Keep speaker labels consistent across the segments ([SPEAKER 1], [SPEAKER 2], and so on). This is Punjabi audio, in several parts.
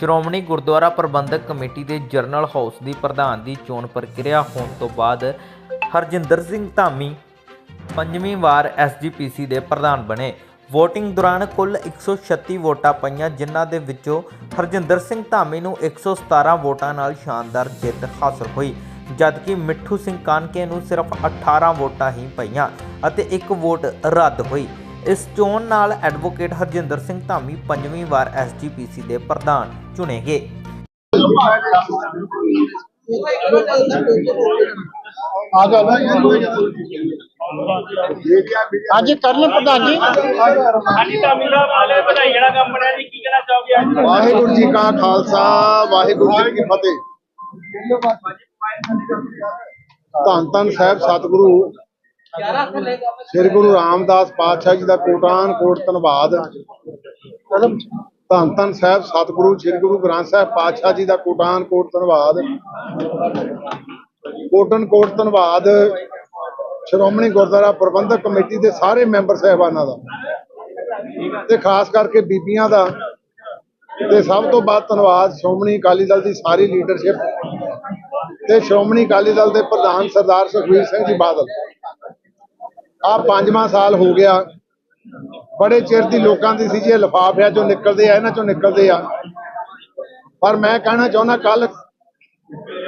[SPEAKER 1] ਸ਼੍ਰੋਮਣੀ ਗੁਰਦੁਆਰਾ ਪ੍ਰਬੰਧਕ ਕਮੇਟੀ ਦੇ ਜਰਨਲ ਹਾਊਸ ਦੀ ਪ੍ਰਧਾਨ ਦੀ ਚੋਣ ਪ੍ਰਕਿਰਿਆ ਹੋਣ ਤੋਂ ਬਾਅਦ ਹਰਜਿੰਦਰ ਸਿੰਘ ਧਾਮੀ ਪੰਜਵੀਂ ਵਾਰ ਐਸਜੀਪੀਸੀ ਦੇ ਪ੍ਰਧਾਨ ਬਣੇ। VOTING ਦੌਰਾਨ ਕੁੱਲ 136 ਵੋਟਾਂ ਪਈਆਂ, ਜਿਨ੍ਹਾਂ ਦੇ ਵਿੱਚੋਂ ਹਰਜਿੰਦਰ ਸਿੰਘ ਧਾਮੀ ਨੂੰ 117 ਵੋਟਾਂ ਨਾਲ ਸ਼ਾਨਦਾਰ ਜਿੱਤ ਹਾਸਲ ਹੋਈ, ਜਦਕਿ ਮਿੱਠੂ ਸਿੰਘ ਕਾਨਕੇ ਨੂੰ ਸਿਰਫ 18 ਵੋਟਾਂ ਹੀ ਪਈਆਂ ਅਤੇ ਇੱਕ ਵੋਟ ਰੱਦ ਹੋਈ। ਇਸ ਚੋਣ ਨਾਲ ਐਡਵੋਕੇਟ ਹਰਜਿੰਦਰ ਸਿੰਘ ਧਾਮੀ ਪੰਜਵੀਂ ਵਾਰ ਐਸਜੀਪੀਸੀ ਦੇ ਪ੍ਰਧਾਨ ਚੁਣੇ ਗਏ।
[SPEAKER 2] ਹਾਂਜੀ ਕਰਨ ਪ੍ਰਧਾਨ ਜੀ।
[SPEAKER 3] ਹਾਂਜੀ ਧਾਮੀ ਸਾਹਿਬ ਵਾਲੇ ਵਧਾਈ ਜਿਹੜਾ ਕੰਮ ਬਣਿਆ ਜੀ। ਕੀ ਕਹਿਣਾ ਚਾਹੋਗੇ ਅੱਜ?
[SPEAKER 2] ਵਾਹਿਗੁਰੂ ਜੀ ਕਾ ਖਾਲਸਾ ਵਾਹਿਗੁਰੂ ਜੀ ਕੀ ਫਤਿਹ। ਧੰਨ ਧੰਨ ਸਾਹਿਬ ਸਤਿਗੁਰੂ। ਸ੍ਰੀ ਗੁਰੂ ਰਾਮਦਾਸ ਪਾਤਸ਼ਾਹ ਜੀ ਦਾ ਕੋਟਾਨ ਕੋਟ ਧੰਨਵਾਦ। ਧੰਨ ਧੰਨ ਸਾਹਿਬ ਸਤਿਗੁਰੂ ਸ੍ਰੀ ਗੁਰੂ ਗ੍ਰੰਥ ਸਾਹਿਬ ਪਾਤਸ਼ਾਹ ਜੀ ਦਾ ਕੋਟਾਨ ਕੋਟ ਧੰਨਵਾਦ। ਕੋਟਨ ਕੋਟ ਧੰਨਵਾਦ। ਸ਼੍ਰੋਮਣੀ ਗੁਰਦੁਆਰਾ ਪ੍ਰਬੰਧਕ ਕਮੇਟੀ ਦੇ ਸਾਰੇ ਮੈਂਬਰ ਸਾਹਿਬਾਨਾਂ ਦਾ ਤੇ ਖਾਸ ਕਰਕੇ ਬੀਬੀਆਂ ਦਾ ਤੇ ਸਭ ਤੋਂ ਵੱਧ ਧੰਨਵਾਦ ਸ਼੍ਰੋਮਣੀ ਅਕਾਲੀ ਦਲ ਦੀ ਸਾਰੀ ਲੀਡਰਸ਼ਿਪ ਤੇ ਸ਼੍ਰੋਮਣੀ ਅਕਾਲੀ ਦਲ ਦੇ ਪ੍ਰਧਾਨ ਸਰਦਾਰ ਸੁਖਬੀਰ ਸਿੰਘ ਜੀ ਬਾਦਲ। ਆ ਪੰਜਵਾਂ ਸਾਲ ਹੋ ਗਿਆ। ਬੜੇ ਚਿਰ ਦੀ ਲੋਕਾਂ ਦੀ ਸੀ ਜੇ, ਇਹ ਲਿਫਾਫਿਆਂ ਚੋਂ ਨਿਕਲਦੇ ਆ, ਇਹਨਾਂ ਚੋਂ ਨਿਕਲਦੇ ਆ। ਪਰ ਮੈਂ ਕਹਿਣਾ ਚਾਹੁੰਦਾ ਕੱਲ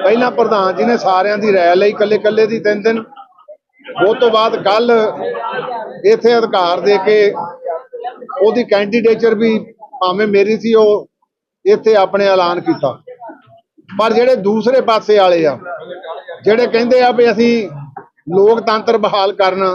[SPEAKER 2] ਪਹਿਲਾਂ ਪ੍ਰਧਾਨ ਜੀ ਨੇ ਸਾਰਿਆਂ ਦੀ ਰਾਇ ਲਈ ਕੱਲੇ ਕੱਲੇ ਦੀ ਤਿੰਨ ਦਿਨ। ਉਹ ਤੋਂ ਬਾਅਦ ਕੱਲ ਇੱਥੇ ਅਧਿਕਾਰ ਦੇ ਕੇ ਉਹਦੀ ਕੈਂਡੀਡੇਚਰ ਵੀ ਭਾਵੇਂ ਮੇਰੀ ਸੀ, ਉਹ ਇੱਥੇ ਆਪਣੇ ਐਲਾਨ ਕੀਤਾ। ਪਰ ਜਿਹੜੇ ਦੂਸਰੇ ਪਾਸੇ ਵਾਲੇ ਆ, ਜਿਹੜੇ ਕਹਿੰਦੇ ਆ ਵੀ ਅਸੀਂ ਲੋਕਤੰਤਰ ਬਹਾਲ ਕਰਨਾ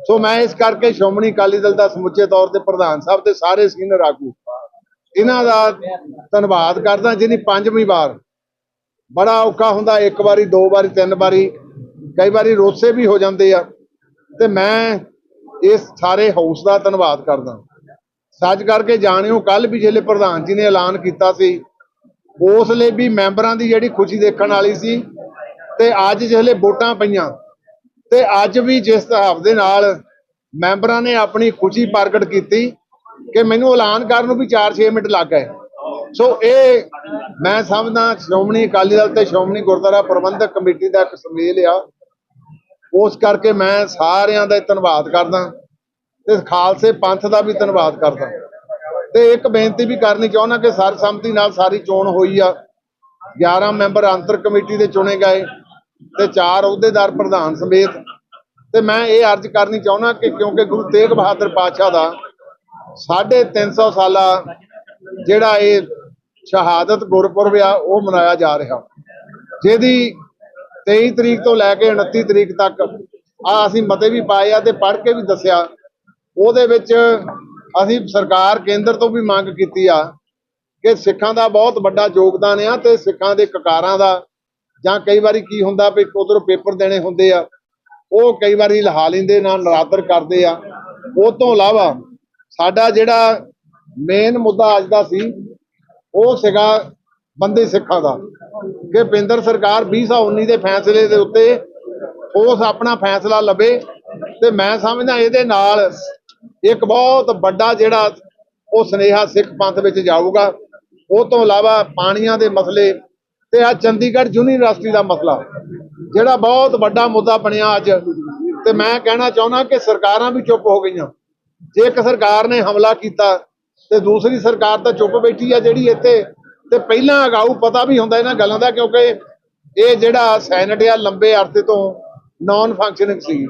[SPEAKER 2] ਸੋ ਮੈਂ ਇਸ ਕਰਕੇ ਸ਼੍ਰੋਮਣੀ ਅਕਾਲੀ ਦਲ ਦਾ ਸਮੁੱਚੇ ਤੌਰ ਤੇ ਪ੍ਰਧਾਨ ਸਾਹਿਬ ਤੇ ਸਾਰੇ ਸੀਨੀਅਰ ਆਗੂ, ਇਹਨਾਂ ਦਾ ਧੰਨਵਾਦ ਕਰਦਾ ਜਿਹਨੇ ਪੰਜਵੀਂ ਵਾਰ। ਬੜਾ ਔਖਾ ਹੁੰਦਾ, ਇੱਕ ਵਾਰੀ, ਦੋ ਵਾਰੀ, ਤਿੰਨ ਵਾਰੀ, ਕਈ ਵਾਰੀ ਰੋਸੇ ਵੀ ਹੋ ਜਾਂਦੇ ਆ। ਤੇ ਮੈਂ ਇਸ ਸਾਰੇ ਹਾਊਸ ਦਾ ਧੰਨਵਾਦ ਕਰਦਾ। ਸੱਚ ਕਰਕੇ ਜਾਣਿਓ ਕੱਲ ਵੀ ਜਿਹੜੇ ਪ੍ਰਧਾਨ ਜੀ ਨੇ ਐਲਾਨ ਕੀਤਾ ਸੀ, ਉਸ ਲਈ ਵੀ ਮੈਂਬਰਾਂ ਦੀ ਜਿਹੜੀ ਖੁਸ਼ੀ ਦੇਖਣ ਵਾਲੀ ਸੀ, ਤੇ ਅੱਜ ਜਿਹੜੇ ਵੋਟਾਂ ਪਈਆਂ ਤੇ ਅੱਜ ਵੀ ਜਿਸ ਹਿਸਾਬ ਦੇ ਨਾਲ ਮੈਂਬਰਾਂ ਨੇ ਆਪਣੀ ਖੁਸ਼ੀ ਪ੍ਰਗਟ ਕੀਤੀ ਕਿ ਮੈਨੂੰ ਐਲਾਨ ਕਰਨ ਨੂੰ ਵੀ 4-6 ਮਿੰਟ ਲੱਗ ਗਏ। ਸੋ ਇਹ ਮੈਂ ਸਮਝਦਾ ਸ਼੍ਰੋਮਣੀ ਅਕਾਲੀ ਦਲ ਤੇ ਸ਼੍ਰੋਮਣੀ ਗੁਰਦੁਆਰਾ ਪ੍ਰਬੰਧਕ ਕਮੇਟੀ ਦਾ ਇੱਕ ਸੁਮੇਲ ਆ। ਉਸ ਕਰਕੇ ਮੈਂ ਸਾਰਿਆਂ ਦਾ ਧੰਨਵਾਦ ਕਰਦਾ ਤੇ ਖਾਲਸੇ ਪੰਥ ਦਾ ਵੀ ਧੰਨਵਾਦ ਕਰਦਾ। ਤੇ ਇੱਕ ਬੇਨਤੀ ਵੀ ਕਰਨੀ ਚਾਹੁੰਦਾ ਕਿ ਸਰਸੰਮਤੀ ਨਾਲ ਸਾਰੀ ਚੋਣ ਹੋਈ ਆ। 11 ਮੈਂਬਰ ਅੰਤਰ ਕਮੇਟੀ ਦੇ ਚੁਣੇ ਗਏ। ਤੇ ਚਾਰ ਅਹੁਦੇਦਾਰ ਪ੍ਰਧਾਨ ਸਮੇਤ ਤੇ ਮੈਂ ਇਹ ਅਰਜ਼ ਕਰਨੀ ਚਾਹੁੰਦਾ ਕਿ ਕਿਉਂਕਿ ਗੁਰੂ ਤੇਗ ਬਹਾਦਰ ਪਾਤਸ਼ਾਹ ਦਾ 350 ਸਾਲਾ ਜਿਹੜਾ ਇਹ ਸ਼ਹਾਦਤ ਗੁਰਪੁਰਬ ਆ, ਉਹ ਮਨਾਇਆ ਜਾ ਰਿਹਾ। ਜਿਹਦੀ 23 ਤਰੀਕ ਤੋਂ ਲੈ ਕੇ 29 ਤਰੀਕ ਤੱਕ ਆ ਅਸੀਂ ਮਤੇ ਵੀ ਪਾਏ ਆ ਤੇ ਪੜ੍ਹ ਕੇ ਵੀ ਦੱਸਿਆ। ਉਹਦੇ ਵਿੱਚ ਅਸੀਂ ਸਰਕਾਰ ਕੇਂਦਰ ਤੋਂ ਵੀ ਮੰਗ ਕੀਤੀ ਆ ਕਿ ਸਿੱਖਾਂ ਦਾ ਬਹੁਤ ਵੱਡਾ ਯੋਗਦਾਨ ਆ ਤੇ ਸਿੱਖਾਂ ਦੇ ਕਕਾਰਾਂ ਦਾ ਜਾਂ ਕਈ ਵਾਰੀ ਕੀ ਹੁੰਦਾ ਵੀ ਉਧਰੋਂ ਪੇਪਰ ਦੇਣੇ ਹੁੰਦੇ ਆ, ਉਹ ਕਈ ਵਾਰੀ ਲਹਾ ਲੈਂਦੇ ਨਾਲ ਨਰਾਦਰ ਕਰਦੇ ਆ। ਉਹ ਤੋਂ ਇਲਾਵਾ ਸਾਡਾ ਜਿਹੜਾ ਮੇਨ ਮੁੱਦਾ ਅੱਜ ਦਾ ਸੀ, ਉਹ ਸੀਗਾ ਬੰਦੇ ਸਿੱਖਾਂ ਦਾ। ਕਿ ਪਿੰਦਰ ਸਰਕਾਰ 2019 ਦੇ ਫੈਸਲੇ ਦੇ ਉੱਤੇ ਉਸ ਆਪਣਾ ਫੈਸਲਾ ਲਵੇ ਤੇ ਮੈਂ ਸਮਝਦਾ ਇਹਦੇ ਨਾਲ ਇੱਕ ਬਹੁਤ ਵੱਡਾ ਜਿਹੜਾ ਉਹ ਸਨੇਹਾ ਸਿੱਖ ਪੰਥ ਵਿੱਚ ਜਾਊਗਾ। ਉਹ ਤੋਂ ਇਲਾਵਾ ਪਾਣੀਆਂ ਦੇ ਮਸਲੇ ਤੇ ਆ ਚੰਡੀਗੜ੍ਹ ਯੂਨੀਵਰਸਿਟੀ ਦਾ ਮਸਲਾ, ਜਿਹੜਾ ਬਹੁਤ ਵੱਡਾ ਮੁੱਦਾ ਬਣਿਆ ਅੱਜ। ਤੇ ਮੈਂ ਕਹਿਣਾ ਚਾਹੁੰਦਾ ਕਿ ਸਰਕਾਰਾਂ ਵੀ ਚੁੱਪ ਹੋ ਗਈਆਂ। ਜੇ ਇੱਕ ਸਰਕਾਰ ਨੇ ਹਮਲਾ ਕੀਤਾ, ਤੇ ਦੂਸਰੀ ਸਰਕਾਰ ਤਾਂ ਚੁੱਪ ਬੈਠੀ ਆ ਜਿਹੜੀ ਇੱਥੇ। ਤੇ ਪਹਿਲਾਂ ਅਗਾਊ ਪਤਾ ਵੀ ਹੁੰਦਾ ਇਹਨਾਂ ਗੱਲਾਂ ਦਾ, ਕਿਉਂਕਿ ਇਹ ਜਿਹੜਾ ਸੈਨੇਟ ਆ ਲੰਬੇ ਅਰਸੇ ਤੋਂ ਨਾਨ ਫੰਕਸ਼ਨਿੰਗ ਸੀ।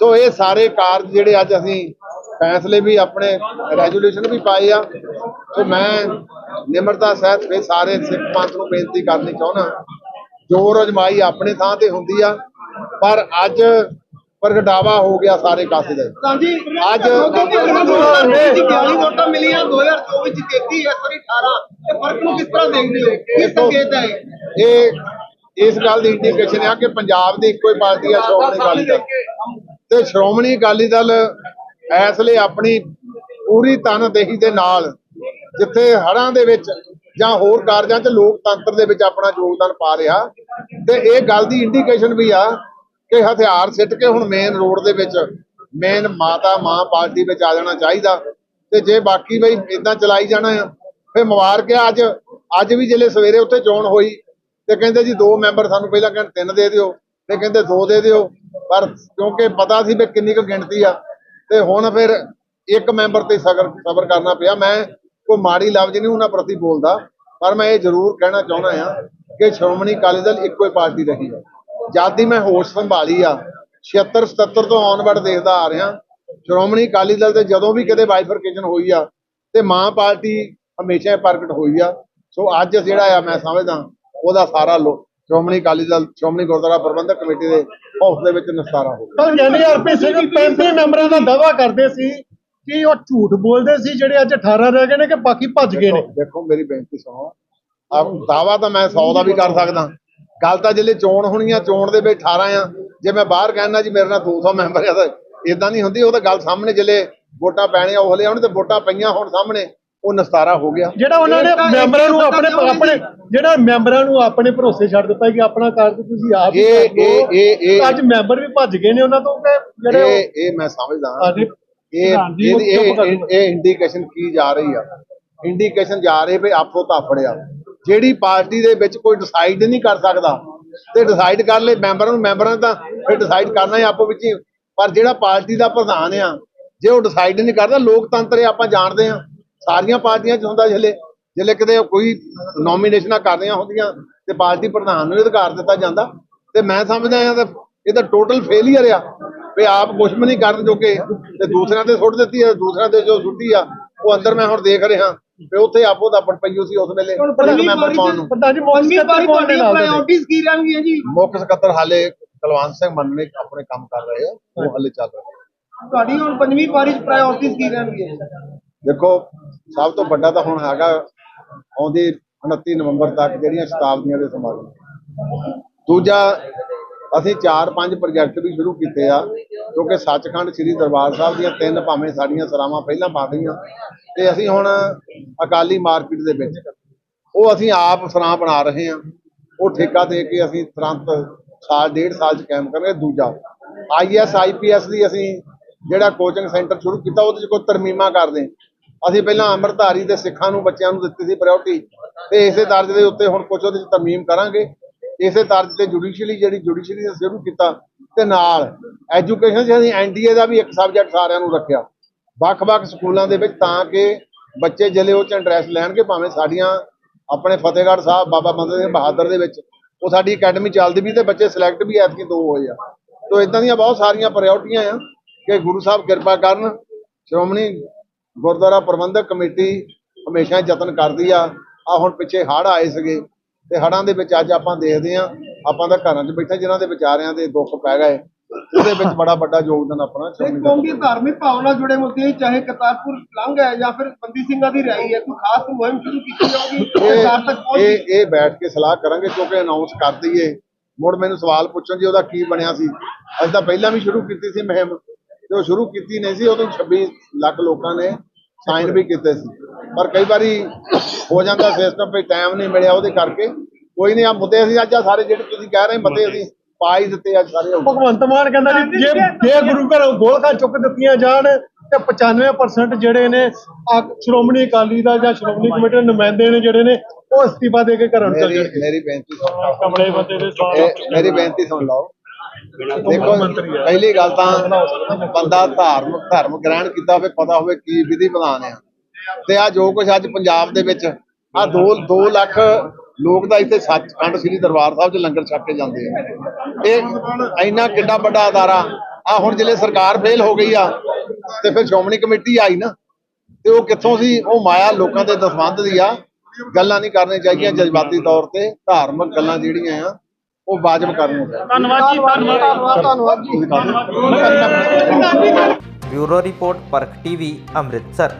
[SPEAKER 2] ਸੋ ਇਹ ਸਾਰੇ ਕਾਰਜ ਜਿਹੜੇ ਅੱਜ ਅਸੀਂ ਫੈਸਲੇ ਵੀ ਆਪਣੇ ਰੈਜੂਲੇਸ਼ਨ ਵੀ ਪਾਏ ਆ। ਸੋ ਮੈਂ ਨਿਮਰਤਾ ਸਹਿਤ ਵੀ ਸਾਰੇ ਸਿੱਖ ਪੰਥ ਨੂੰ ਬੇਨਤੀ ਕਰਨੀ ਚਾਹੁੰਦਾ ਜੋਰ ਅਜਮਾਈ ਆਪਣੇ ਥਾਂ ਤੇ ਹੁੰਦੀ ਆ ਪਰ ਅੱਜ ਪ੍ਰਗਟਾਵਾ ਹੋ ਗਿਆ ਸਾਰੇ ਕਾਸੇ ਦਾ।
[SPEAKER 4] ਹਾਂਜੀ।
[SPEAKER 2] ਅੱਜ-
[SPEAKER 4] ਅੱਜ 42 ਵੋਟਾਂ ਮਿਲੀਆਂ 2024 ਚ 33 ਇਸ ਵਾਰੀ 18 ਇਹ ਫ਼ਰਕ ਨੂੰ ਕਿਸ ਤਰ੍ਹਾਂ ਦੇਖਦੇ ਹੋ? ਕੀ
[SPEAKER 2] ਦੇਖੋ,
[SPEAKER 4] ਸੰਕੇਤ ਹੈ ਇਹ?
[SPEAKER 2] ਇਹ ਇਸ ਗੱਲ ਦੀ ਇੰਡੀਕੇਸ਼ਨ ਆ ਕਿ ਪੰਜਾਬ ਦੀ ਇੱਕੋ ਹੀ ਪਾਰਟੀ ਆ ਸ਼੍ਰੋਮਣੀ ਅਕਾਲੀ ਦਲ। ਤੇ ਸ਼੍ਰੋਮਣੀ ਅਕਾਲੀ ਦਲ ਇਸ ਲਈ ਆਪਣੀ ਪੂਰੀ ਤਨਦੇਹੀ ਦੇ ਨਾਲ ਜਿੱਥੇ ਹੜ੍ਹਾਂ ਦੇ ਵਿੱਚ ਜਾਂ ਹੋਰ ਕਾਰਜਾਂ 'ਚ ਲੋਕਤੰਤਰ ਦੇ ਵਿੱਚ ਆਪਣਾ ਯੋਗਦਾਨ ਪਾ ਰਿਹਾ, ਤੇ ਇਹ ਗੱਲ ਦੀ ਇੰਡੀਕੇਸ਼ਨ ਵੀ ਆ ਕਿ ਹਥਿਆਰ ਸਿੱਟ ਕੇ ਹੁਣ ਮੇਨ ਰੋਡ ਦੇ ਵਿੱਚ ਮੇਨ ਮਾਤਾ, ਮਾਂ ਪਾਰਟੀ ਵਿੱਚ ਆ ਜਾਣਾ ਚਾਹੀਦਾ। ਤੇ ਜੇ ਬਾਕੀ ਬਈ ਇਦਾਂ ਚਲਾਈ ਜਾਣਾ ਆ ਫੇ ਮੁਬਾਰਕ ਆ ਅੱਜ ਅੱਜ ਵੀ ਜਿਹੜੇ ਸਵੇਰੇ ਉੱਥੇ ਚੋਣ ਹੋਈ, ਤੇ ਕਹਿੰਦੇ ਜੀ ਦੋ ਮੈਂਬਰ ਸਾਨੂੰ ਪਹਿਲਾਂ ਕਹਿੰਦੇ ਤਿੰਨ ਦੇ ਦਿਓ ਤੇ ਕਹਿੰਦੇ ਦੋ ਦੇ ਦਿਓ, ਪਰ ਕਿਉਂਕਿ ਪਤਾ ਸੀ ਵੀ ਕਿੰਨੀ ਕੁ ਗਿਣਤੀ ਆ, ਤੇ ਹੁਣ ਫਿਰ ਇੱਕ ਮੈਂਬਰ ਤੇ ਸਬਰ ਸਬਰ ਕਰਨਾ ਪਿਆ। ਮੈਂ ਕੋਈ ਮਾੜੀ ਲਫ਼ਜ਼ ਨਹੀਂ ਉਹਨਾਂ ਪ੍ਰਤੀ ਬੋਲਦਾ, ਪਰ ਮੈਂ ਇਹ ਜ਼ਰੂਰ ਕਹਿਣਾ ਚਾਹੁੰਦਾ ਆ ਕਿ ਸ਼੍ਰੋਮਣੀ ਅਕਾਲੀ ਦਲ ਇੱਕੋ ਹੀ ਪਾਰਟੀ ਰਹੀ ਹੈ। ਜਦ ਦੀ ਮੈਂ ਹੋਸ਼ ਸੰਭਾਲੀ ਆ 76 77 ਤੋਂ ਔਨਵਰਡ ਦੇਖਦਾ ਆ ਰਿਹਾ, ਸ਼੍ਰੋਮਣੀ ਅਕਾਲੀ ਦਲ ਤੇ ਜਦੋਂ ਵੀ ਕਦੇ ਬਾਈਫਰਕੇਸ਼ਨ ਹੋਈ ਆ, ਤੇ ਮਾਂ ਪਾਰਟੀ ਹਮੇਸ਼ਾ ਪ੍ਰਗਟ ਹੋਈ ਆ। ਸੋ ਅੱਜ ਜਿਹੜਾ ਆ ਮੈਂ ਸਮਝਦਾ, ਉਹਦਾ ਸਾਰਾ ਲੋ, ਸ਼੍ਰੋਮਣੀ ਅਕਾਲੀ ਦਲ, ਸ਼੍ਰੋਮਣੀ ਗੁਰਦੁਆਰਾ ਪ੍ਰਬੰਧਕ ਕਮੇਟੀ ਦੇ ਹਾਊਸ ਦੇ ਵਿੱਚ ਨਿਸਤਾਰਾ ਹੋ ਗਿਆ।
[SPEAKER 5] ਪਰ ਯਾਨੀ ਆਰਪੀ ਸਿੰਘ 35 ਮੈਂਬਰਾਂ ਦਾ ਦਾਵਾ ਕਰਦੇ ਸੀ ਕਿ ਉਹ ਝੂਠ ਬੋਲਦੇ ਸੀ ਜਿਹੜੇ ਅੱਜ 18 ਰਹਿ ਗਏ ਨੇ ਕਿ ਬਾਕੀ ਭੱਜ ਗਏ ਨੇ?
[SPEAKER 2] ਦੇਖੋ- ਮੇਰੀ ਬੇਨਤੀ ਸੁਣੋ। ਆਪ ਦਾਵਾ ਤਾਂ ਮੈਂ 100 ਦਾ ਵੀ ਕਰ ਸਕਦਾ। ਗੱਲ ਤਾਂ ਜਿਹੜੇ ਚੋਣ ਹੋਣੀ ਆ ਚੋਣ ਦੇ ਵਿੱਚ 18 ਆ। ਜੇ ਮੈਂ ਬਾਹਰ ਕਹਿਣਾ ਜੀ ਮੇਰੇ ਨਾਲ 200 ਮੈਂਬਰ ਆ ਤਾਂ ਇਦਾਂ ਨਹੀਂ ਹੁੰਦੀ। ਉਹ ਤਾਂ ਗੱਲ ਸਾਹਮਣੇ ਜਿਹੜੇ ਵੋਟਾਂ ਪੈਣੀਆਂ ਉਹ ਹਲੇ ਆਉਣ ਤੇ ਵੋਟਾਂ ਪਈਆਂ ਹੁਣ ਸਾਹਮਣੇ ਉਹ ਨਿਸਤਾਰਾ ਹੋ ਗਿਆ।
[SPEAKER 5] ਜਿਹੜਾ ਉਹਨਾਂ ਨੇ ਮੈਂਬਰਾਂ ਨੂੰ ਆਪਣੇ ਆਪਣੇ ਜਿਹੜਾ ਮੈਂਬਰਾਂ ਨੂੰ ਆਪਣੇ ਭਰੋਸੇ ਛੱਡ ਦਿੱਤਾ ਕਿ ਆਪਣਾ ਕਾਰਜ ਤੁਸੀਂ ਆਪ
[SPEAKER 2] ਇਹ-। ਇਹ- ਇਹ-
[SPEAKER 5] ਅੱਜ ਮੈਂਬਰ ਵੀ ਭੱਜ ਗਏ ਨੇ ਉਹਨਾਂ ਤੋਂ ਕਿ ਜਿਹੜੇ
[SPEAKER 2] ਇਹ ਇਹ ਮੈਂ ਸਮਝਦਾ। ਇਹ ਇਹਦੀ- ਇਹ
[SPEAKER 5] ਕਰ
[SPEAKER 2] ਇਹ ਇੰਡੀਕੇਸ਼ਨ ਕੀ ਜਾ ਰਹੀ ਆ? ਇੰਡੀਕੇਸ਼ਨ ਜਾ ਰਹੀ ਵੀ ਆਪੋ ਤਾਫੜਿਆ ਜਿਹੜੀ ਪਾਰਟੀ ਦੇ ਵਿੱਚ ਕੋਈ ਡਿਸਾਈਡ ਨਹੀਂ ਕਰ ਸਕਦਾ ਤੇ ਡਿਸਾਈਡ ਕਰ ਲੈ ਮੈਂਬਰਾਂ ਨੂੰ ਮੈਂਬਰਾਂ ਨੇ ਤਾਂ ਫਿਰ ਡਿਸਾਈਡ ਕਰਨਾ ਹੀ ਆਪੋ ਵਿੱਚ ਹੀ। ਪਰ ਜਿਹੜਾ ਪਾਰਟੀ ਦਾ ਪ੍ਰਧਾਨ ਆ ਜੇ ਉਹ ਡਿਸਾਈਡ ਨਹੀਂ ਕਰਦਾ ਲੋਕਤੰਤਰ ਇਹ ਆਪਾਂ ਜਾਣਦੇ ਆ। ਸਾਰੀਆਂ ਪਾਰਟੀਆਂ 'ਚ ਹੁੰਦਾ ਜਿਹੜੇ ਜਿਹੜੇ ਕਿਤੇ ਕੋਈ ਨੋਮੀਨੇਸ਼ਨਾਂ ਕਰਨੀਆਂ ਹੁੰਦੀਆਂ ਤੇ ਪਾਰਟੀ ਪ੍ਰਧਾਨ ਨੂੰ ਹੀ ਅਧਿਕਾਰ ਦਿੱਤਾ ਜਾਂਦਾ। ਤੇ ਮੈਂ ਸਮਝਦਾ ਆ ਤਾਂ ਇਹ ਤਾਂ ਟੋਟਲ ਫੇਲਿਅਰ ਆ। ਵੀ ਆਪ ਕੁਛ ਵੀ ਨਹੀਂ ਕਰਨ ਜੋਗੇ। ਤੇ ਦੂਸਰਿਆਂ ਤੇ ਸੁੱਟ ਦਿੱਤੀ ਆ ਦੂਸਰਿਆਂ ਤੇ ਜੋ ਸੁੱਟੀ ਆ ਉਹ ਅੰਦਰ ਮੈਂ ਹੁਣ ਦੇਖ ਰਿਹਾ। ਵੀ ਉੱਥੇ ਆਪੋ ਦਾ ਪਈਓ ਸੀ ਉਸ ਵੇਲੇ। ਮੈਂਬਰ ਪਾਉਣ ਨੂੰ
[SPEAKER 5] ਪ੍ਰਧਾਨ ਜੀ
[SPEAKER 4] ਪੰਜਵੀਂ
[SPEAKER 5] ਸਕੱਤਰ ਕੌਣ ਨੇ ਨਾਲ ਦੇ?
[SPEAKER 4] ਪ੍ਰਾਇੋਰਟੀਜ਼ ਕੀ ਰਹਿਣਗੀਆਂ ਜੀ?
[SPEAKER 2] ਮੁੱਖ ਸਕੱਤਰ ਹਾਲੇ ਕੁਲਵੰਤ ਸਿੰਘ ਮੰਨ ਨੇ ਆਪਣੇ ਕੰਮ ਕਰ ਰਹੇ ਆ ਉਹ ਹਾਲੇ ਚੱਲ ਰਿਹਾ
[SPEAKER 4] ਤੁਹਾਡੀ ਹੁਣ ਪੰਜਵੀਂ ਵਾਰੀ ਚ ਪ੍ਰਾਇੋਰਟੀਜ਼ ਕੀ ਰਹਿਣਗੀਆਂ
[SPEAKER 2] ਦੇਖੋ ਸਭ ਤੋਂ ਵੱਡਾ ਤਾਂ ਹੁਣ ਹੈਗਾ ਆਉਂਦੀ 29 ਨਵੰਬਰ ਤੱਕ ਜਿਹੜੀਆਂ ਸ਼ਤਾਬਦੀਆਂ ਦੇ ਸਮਾਗਮ। ਦੂਜਾ ਅਸੀਂ 4-5 ਪ੍ਰੋਜੈਕਟ ਵੀ ਸ਼ੁਰੂ ਕੀਤੇ ਆ ਕਿਉਂਕਿ ਸੱਚਖੰਡ ਸ੍ਰੀ ਦਰਬਾਰ ਸਾਹਿਬ ਦੀਆਂ ਤਿੰਨ ਭਾਵੇਂ ਸਾਡੀਆਂ ਸਰਾਵਾਂ ਪਹਿਲਾਂ ਪਾ ਗਈਆਂ ਤੇ ਅਸੀਂ ਹੁਣ ਅਕਾਲੀ ਮਾਰਕੀਟ ਦੇ ਵਿੱਚ। ਉਹ ਅਸੀਂ ਆਪ ਸਰਾਂ ਬਣਾ ਰਹੇ ਹਾਂ। ਉਹ ਠੇਕਾ ਦੇ ਕੇ ਅਸੀਂ ਤੁਰੰਤ ਸਾਲ, ਡੇਢ ਸਾਲ ਚ ਕਾਇਮ ਕਰਾਂਗੇ, ਦੂਜਾ। ਆਈਐਸ ਆਈਪੀਐਸ ਦੀ ਅਸੀਂ ਜਿਹੜਾ ਕੋਚਿੰਗ ਸੈਂਟਰ ਸ਼ੁਰੂ ਕੀਤਾ, ਉਹਦੇ ਚ ਕੋਈ ਤਰਮੀਮਾਂ ਕਰਦੇ। ਅਸੀਂ ਪਹਿਲਾਂ ਅੰਮ੍ਰਿਤਧਾਰੀ ਦੇ ਸਿੱਖਾਂ ਨੂੰ, ਬੱਚਿਆਂ ਨੂੰ ਦਿੱਤੀ ਸੀ ਪ੍ਰਾਇੋਰਟੀ ਤੇ ਇਸੇ ਦਰਜ ਦੇ ਉੱਤੇ ਹੁਣ ਕੁਝ ਉਹਦੇ ਚ ਤਰਮੀਮ ਕਰਾਂਗੇ। ਇਸੇ ਤਰਜ਼ ਤੇ ਜੁਡੀਸ਼ੀਅਲੀ ਜਿਹੜੀ ਜੁਡੀਸ਼ੀਅਲੀ ਦਾ ਸ਼ੁਰੂ ਕੀਤਾ ਤੇ ਨਾਲ ਐਜੂਕੇਸ਼ਨ 'ਚ ਅਸੀਂ ਐਨਡੀਏ ਦਾ ਵੀ ਇੱਕ ਸਬਜੈਕਟ ਸਾਰਿਆਂ ਨੂੰ ਰੱਖਿਆ। ਵੱਖ-ਵੱਖ ਸਕੂਲਾਂ ਦੇ ਵਿੱਚ ਤਾਂ ਕਿ ਬੱਚੇ ਜਿਹੜੇ ਉਹ ਚ ਇੰਟਰਸਟ ਲੈਣਗੇ, ਭਾਵੇਂ ਸਾਡੀਆਂ ਆਪਣੇ ਫਤਿਹਗੜ੍ਹ ਸਾਹਿਬ, ਬਾਬਾ ਬੰਦਾ ਸਿੰਘ ਬਹਾਦਰ ਦੇ ਵਿੱਚ, ਉਹ ਸਾਡੀ ਅਕੈਡਮੀ ਚੱਲਦੀ ਵੀ ਤੇ ਬੱਚੇ ਸਿਲੈਕਟ ਵੀ ਐਤਕੀ ਦੋ ਹੋਏ ਆ। ਤੋ ਇਦਾਂ ਦੀਆਂ ਬਹੁਤ ਸਾਰੀਆਂ ਪ੍ਰਾਇੋਰਟੀਆਂ ਆ ਕਿ ਗੁਰੂ ਸਾਹਿਬ ਕਿਰਪਾ ਕਰਨ, ਸ਼੍ਰੋਮਣੀ ਗੁਰਦੁਆਰਾ ਪ੍ਰਬੰਧਕ ਕਮੇਟੀ ਹਮੇਸ਼ਾ ਯਤਨ ਕਰਦੀ ਆ। ਆ ਹੁਣ ਪਿੱਛੇ ਹੜ੍ਹ ਆਏ ਸੀਗੇ ਤੇ ਹੜ੍ਹਾਂ ਦੇ ਵਿੱਚ ਅੱਜ ਆਪਾਂ ਦੇਖਦੇ ਆ ਆਪਾਂ ਤਾਂ ਘਰਾਂ 'ਚ ਬੈਠੇ ਜਿਨ੍ਹਾਂ ਦੇ ਵਿਚਾਰਿਆਂ ਦੇ ਦੁੱਖ ਪੈ ਗਏ ਉਹਦੇ ਵਿੱਚ ਬੜਾ ਵੱਡਾ ਯੋਗਦਾਨ ਆਪਣਾ
[SPEAKER 4] ਕੌਮ ਦੀ ਧਾਰਮਿਕ ਭਾਵਨਾ ਜੁੜੇ ਮੁੱਦੇ ਚਾਹੇ ਕਰਤਾਰਪੁਰ ਲੰਘ ਹੈ ਜਾਂ ਫਿਰ ਬੰਦੀ ਸਿੰਘਾਂ ਦੀ ਰਿਹਾਈ ਹੈ ਕੋਈ ਖਾਸ ਮੁਹਿੰਮ ਸ਼ੁਰੂ ਕੀਤੀ ਜਾਊਗੀ ਸਰਕਾਰ ਤੱਕ
[SPEAKER 2] ਇਹ
[SPEAKER 4] ਪਹੁੰਚ
[SPEAKER 2] ਇਹ ਇਹ ਬੈਠ ਕੇ ਸਲਾਹ ਕਰਾਂਗੇ ਕਿਉਂਕਿ ਅਨਾਉਂਸ ਕਰ ਦਈਏ। ਮੁੜ ਮੈਨੂੰ ਸਵਾਲ ਪੁੱਛਣ ਜੀ ਉਹਦਾ ਕੀ ਬਣਿਆ ਸੀ? ਅਸੀਂ ਤਾਂ ਪਹਿਲਾਂ ਵੀ ਸ਼ੁਰੂ ਕੀਤੀ ਸੀ ਮੁਹਿੰਮ ਤੇ ਉਹ ਸ਼ੁਰੂ ਕੀਤੀ ਨਹੀਂ ਸੀ ਉਦੋਂ 26 ਲੱਖ ਲੋਕਾਂ ਨੇ ਸਾਈਨ ਵੀ ਕੀਤੇ ਸੀ। ਪਰ ਕਈ ਵਾਰੀ ਹੋ ਜਾਂਦਾ ਸਿਸਟਮ ਵੀ ਟਾਈਮ ਨਹੀਂ ਮਿਲਿਆ ਉਹਦੇ ਕਰਕੇ। ਕੋਈ ਨਹੀਂ ਆ ਮੁੱਦੇ ਅਸੀਂ ਅੱਜ ਆ ਸਾਰੇ ਜਿਹੜੇ ਤੁਸੀਂ ਕਹਿ ਰਹੇ ਮੁੱਦੇ ਅਸੀਂ ਪਾ ਹੀ ਦਿੱਤੇ ਅੱਜ ਸਾਰੇ।
[SPEAKER 5] ਭਗਵੰਤ ਮਾਨ ਕਹਿੰਦਾ ਜੀ ਜੇ ਜੇ ਗੁਰੂ ਘਰੋਂ ਗੋਲਖਾਂ ਚੁੱਕ ਦਿੱਤੀਆਂ ਜਾਣ ਤੇ 95% ਜਿਹੜੇ ਨੇ ਸ਼੍ਰੋਮਣੀ ਅਕਾਲੀ ਦਾ ਜਾਂ ਸ਼੍ਰੋਮਣੀ ਕਮੇਟੀ ਦੇ ਨੁਮਾਇੰਦੇ ਨੇ ਜਿਹੜੇ ਨੇ ਉਹ ਅਸਤੀਫਾ ਦੇ ਕੇ ਘਰਾਂ ਨੂੰ ਚੱਲ
[SPEAKER 2] ਮੇਰੀ
[SPEAKER 5] ਜਾਣਗੇ।
[SPEAKER 2] ਮੇਰੀ ਬੇਨਤੀ ਸੁਣ ਲਓ। ਮੇਰੀ ਬੇਨਤੀ ਸੁਣ ਲਓ। ਦੇਖੋ, ਪਹਿਲੀ ਗੱਲ ਤਾਂ ਬੰਦਾ ਧਾਰਮਿਕ ਧਰਮ ਗ੍ਰਹਿਣ ਕੀਤਾ ਹੋਵੇ, ਪਤਾ ਹੋਵੇ ਕੀ ਵਿਧੀ ਵਿਧਾਨ ਆ। ਤੇ ਆ ਜੋ ਕੁਝ ਅੱਜ ਪੰਜਾਬ ਦੇ ਵਿੱਚ ਆ 2 2 ਲੱਖ ਲੋਕ ਦਾ ਇੱਥੇ ਸੱਚਖੰਡ ਸ੍ਰੀ ਦਰਬਾਰ ਸਾਹਿਬ 'ਚ ਲੰਗਰ ਛਕ ਕੇ ਜਾਂਦੇ ਆ। ਇਹ ਇੰਨਾ ਕਿੱਡਾ ਵੱਡਾ ਅਦਾਰਾ ਆ ਹੁਣ ਜਿਹੜੇ ਸਰਕਾਰ ਫੇਲ ਹੋ ਗਈ ਆ, ਤੇ ਫਿਰ ਸ਼੍ਰੋਮਣੀ ਕਮੇਟੀ ਆਈ ਨਾ, ਤੇ ਉਹ ਕਿੱਥੋਂ ਸੀ? ਉਹ ਮਾਇਆ ਲੋਕਾਂ ਦੇ ਦਸਵੰਧ ਦੀ ਆ। ਗੱਲਾਂ ਨਹੀਂ ਕਰਨੀਆਂ ਚਾਹੀਦੀਆਂ ਜਜ਼ਬਾਤੀ ਤੌਰ ਤੇ, ਧਾਰਮਿਕ ਗੱਲਾਂ ਜਿਹੜੀਆਂ ਆ ਉਹ ਵਾਜਬ ਕਰਨੀਆਂ ਚਾਹੀਦੀਆਂ
[SPEAKER 3] ਧੰਨਵਾਦ ਜੀ ਧੰਨਵਾਦ।
[SPEAKER 4] ਧੰਨਵਾਦ ਜੀ।
[SPEAKER 1] Bureau report Parakh TV Amritsar.